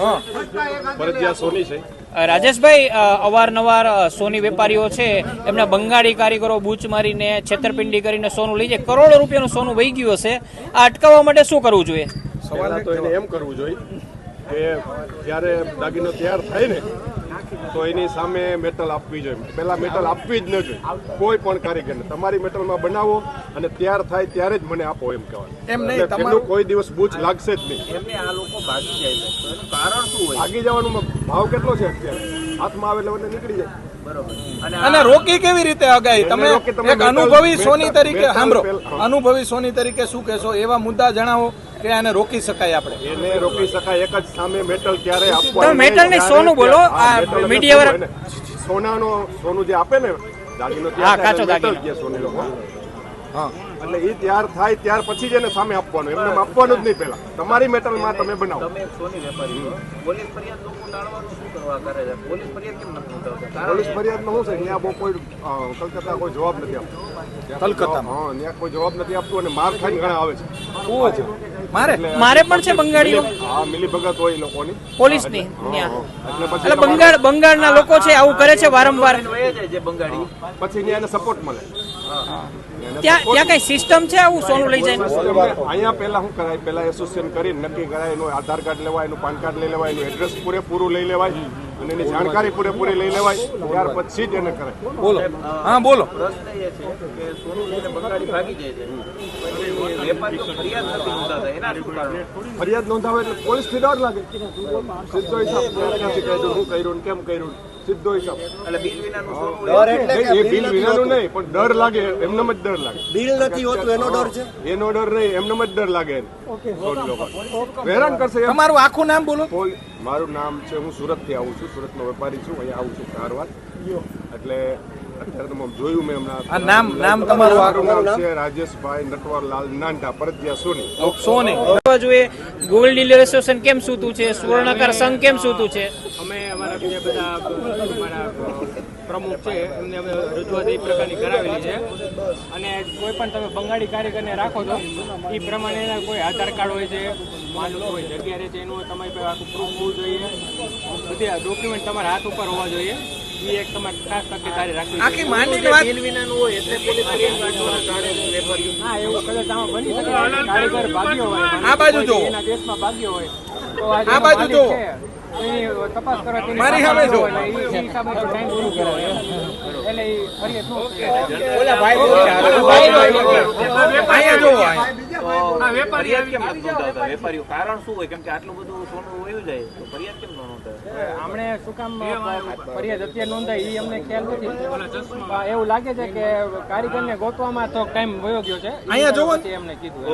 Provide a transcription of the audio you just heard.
હા ફરજિયાત સોની છે. રાજેશભાઈ અવારનવાર સોની વેપારીઓ છે એમના બંગાળી કારીગરો બૂચ મારીને છેતરપિંડી કરીને સોનું લઈ જાય. કરોડો રૂપિયાનું સોનું વહી ગયું હશે. આ અટકાવવા માટે શું કરવું જોઈએ? સવાલ તો એને એમ કરવું જોઈએ કે જ્યારે દાગીનો તૈયાર થાય ને તો એની સામે મેટલ આપવી જોઈએ. પહેલા મેટલ આપવી જ ન જોઈએ. કોઈ પણ કારીગરને. તમારી મેટલમાં બનાવો અને તૈયાર થાય ત્યારે જ મને આપો એમ કહેવાય એમ નહીં, તમારું- કોઈ દિવસ બૂચ લાગશે જ નહીં. એમને આ લોકો ભાગી જાય છે. કારણ શું હોય? ભાગી જવાનો ભાવ કેટલો છે અત્યારે? હાથમાં આવે એટલે નીકળી જાય. બરોબર. અને અને રોકી કેવી રીતે અગાઈ તમે એક અનુભવી સોની તરીકે સાંભળો. અનુભવી સોની તરીકે શું કહેશો એવા મુદ્દા જણાવો કે આને રોકી શકાય આપણે? એને રોકી શકાય એક જ સામે મેટલ ક્યારે આપવાનું મેટલ નહીં, સોનું બોલો. આ સોનું વાળા- સોનાનો સોનું જે આપે ને દાગીનો હા, કાચો દાગીનો. સોની લોકો હા. એટલે એ તૈયાર થાય ત્યાર પછી જ એને સામે આપવાનું. એમને આપવાનું જ નહીં પેલા તમારી મેટલમાં તમે બનાવો. તમે સોની વેપારી પોલીસ ફરિયાદ લોકો ટાળવાનું શું કરવા કરે છે? પોલીસ ફરિયાદ કેમ નથી નોંધાવતા પોલીસ ફરિયાદમાં શું છે? ત્યાં બહુ કોઈ કલકત્તા કોઈ જવાબ નથી આપતું. કલકત્તા કલકત્તામાં? હા ત્યાં કોઈ જવાબ નથી આપતું અને માર ખાઈને ઘણા આવે છે. મારે મારે પણ છે બંગાળીઓ. હા મિલી ભગત હોય લોકોની. પોલીસની. એટલે બંગાળ બંગાળના લોકો છે આવું કરે છે વારંવાર. બંગાળી. પછી ત્યાં એને સપોર્ટ મળે. ત્યાં ત્યાં કઈ સિસ્ટમ છે આવું સોનું લઈ જાય? અહીંયા પહેલા શું કરાય? પહેલા એસોસિએશન કરી નક્કી કરાય એનું આધાર કાર્ડ લેવાય એનું પાન કાર્ડ લઈ લેવાય એનું એડ્રેસ પૂરેપૂરું લઈ લેવાય. અને એની જાણકારી પૂરેપૂરી લઈ લેવાય ત્યાર પછી જ એને બોલો. હા બોલો. પ્રશ્ન એ છે કે સોનું લઈને બંગાળી ભાગી જાય છે ફરિયાદ નોંધાવે એટલે પોલીસથી ડર લાગે. સીધો હિસાબ. ક્યાંથી કર્યું શું કર્યું ને કેમ કર્યું સીધો હિસાબ. એટલે બિલ વિનાનું એ બિલ વિનાનું નહીં પણ ડર લાગે એમને જ ડર લાગે. બિલ નથી હોતું એનો ડર છે? એનો ડર નહીં એમને જ ડર લાગે. હેરાન કરશે તમારું આખું નામ બોલો. મારું નામ છે હું સુરતથી આવું છું સુરતનો વેપારી છું અહીંયા આવું છું કારવાર એટલે અત્યારે તમે જોયું મેં હમણાં. નામ નામ તમારું મારું નામ? છે રાજેશભાઈ નટવરલાલ નાંટા પરજિયા સોની. સોની. જોવા જોઈએ ગોલ્ડ ડીલર એસોસિએશન કેમ સૂતું છે? સુવર્ણકાર સંઘ કેમ સૂતું છે? અમે અમારા બીજા બધા અમારા પ્રમુખ છે એમને અમે રજૂઆત એ પ્રકારની કરાવેલી છે. અને કોઈ પણ તમે બંગાળી કારીગરને રાખો છો એ પ્રમાણે એના કોઈ આધાર કાર્ડ હોય છે માનું હોય જગ્યા રહે છે એનું તમારી પાસે આખું પ્રૂફ હોવું જોઈએ. બધી ડોક્યુમેન્ટ તમારા હાથ ઉપર હોવા જોઈએ. આખી જોઈએ. વાત બિલ વિનાનું હોય એટલે વેપારીઓ હા એવું કદાચ આમાં બની શકે કારીગર ભાગ્યો હોય આ બાજુ. એના દેશમાં ભાગ્યો હોય તો આ બાજુ તપાસ કરો મારી સામે. એટલે. ઓલા ભાઈ નોંધાવતા? વેપારીઓ કારણ શું હોય? કેમ કે આટલું બધું સોનું વયું જાય તો ફરિયાદ કેમ ન નોંધાવે શું કામ ફરિયાદ અત્યારે નોંધાય એ અમને ખ્યાલ નથી. એવું લાગે છે કે કારીગરને ગોતવામાં તો ટાઈમ વયો ગયો છે. અહીંયા જોવો. એમને કીધું